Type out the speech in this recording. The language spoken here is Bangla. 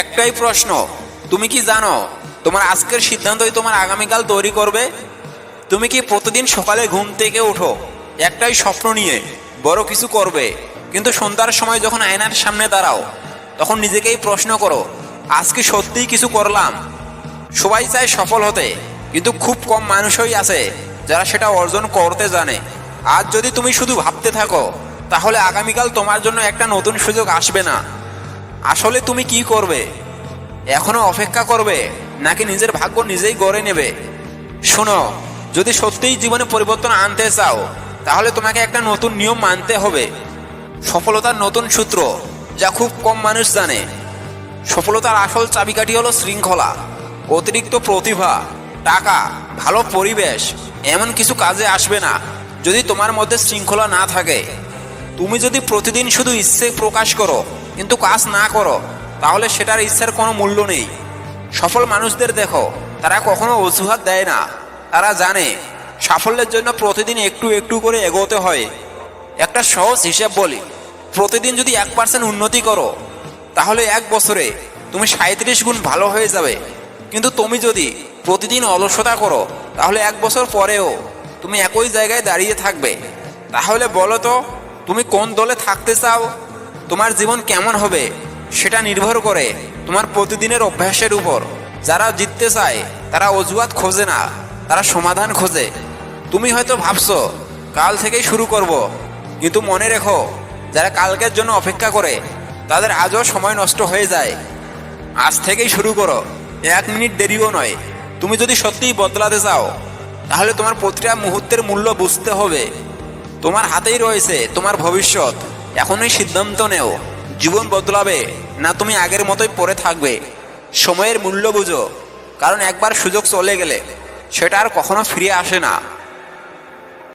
একটাই প্রশ্ন, তুমি কি জানো তোমার আজকের সিদ্ধান্তই তোমার আগামীকাল তৈরি করবে? তুমি কি প্রতিদিন সকালে ঘুম থেকে ওঠো একটাই স্বপ্ন নিয়ে বড় কিছু করবে, কিন্তু সন্ধ্যার সময় যখন আয়নার সামনে দাঁড়াও, তখন নিজেকেই প্রশ্ন করো আজকে সত্যিই কিছু করলাম? সবাই চায় সফল হতে, কিন্তু খুব কম মানুষই আছে যারা সেটা অর্জন করতে জানে। আজ যদি তুমি শুধু ভাবতে থাকো, তাহলে আগামীকাল তোমার জন্য একটা নতুন সুযোগ আসবে না। আসলে তুমি কি করবে? এখনও অপেক্ষা করবে? নাকি নিজের ভাগ্য নিজেই গড়ে নেবে? শোনো, যদি সত্যিই জীবনে পরিবর্তন আনতে চাও, তাহলে তোমাকে একটা নতুন নিয়ম মানতে হবে। সফলতার নতুন সূত্র, যা খুব কম মানুষ জানে। সফলতার আসল চাবিকাঠি হলো শৃঙ্খলা, অতিরিক্ত প্রতিভা, টাকা, ভালো পরিবেশ, এমন কিছু কাজে আসবে না, যদি তোমার মধ্যে শৃঙ্খলা না থাকে। তুমি যদি প্রতিদিন শুধু ইচ্ছে প্রকাশ করো কিন্তু কাজ না করো, তাহলে সেটার ইচ্ছার কোনো মূল্য নেই। সফল মানুষদের দেখো, তারা কখনো অজুহাত দেয় না। তারা জানে, সাফল্যের জন্য প্রতিদিন একটু একটু করে এগোতে হয়। একটা সহজ হিসাব বলি, প্রতিদিন যদি এক পার্সেন্ট উন্নতি করো, তাহলে এক বছরে তুমি সাঁত্রিশ গুণ ভালো হয়ে যাবে। কিন্তু তুমি যদি প্রতিদিন অলসতা করো, তাহলে এক বছর পরেও তুমি একই জায়গায় দাঁড়িয়ে থাকবে। তাহলে বলো তো, তুমি কোন দলে থাকতে চাও? তোমার জীবন কেমন হবে সেটা নির্ভর করে তোমার প্রতিদিনের অভ্যাসের উপর। যারা জিততে চায়, তারা অজুহাত খোঁজে না, তারা সমাধান খোঁজে। তুমি হয়তো ভাবছ, কাল থেকেই শুরু করব। কিন্তু মনে রেখো, যারা কালকের জন্য অপেক্ষা করে, তাদের আজও সময় নষ্ট হয়ে যায়। আজ থেকেই শুরু করো, এক মিনিট দেরিও নয়। তুমি যদি সত্যিই বদলাতে চাও, তাহলে তোমার প্রতিটা মুহূর্তের মূল্য বুঝতে হবে। তোমার হাতেই রয়েছে তোমার ভবিষ্যৎ। এখনই সিদ্ধান্ত নেও। জীবন বদলাবে না তুমি আগের মতোই পড়ে থাকবে। সময়ের মূল্য বুঝো, কারণ একবার সুযোগ চলে গেলে সেটা আর কখনো ফিরে আসে না।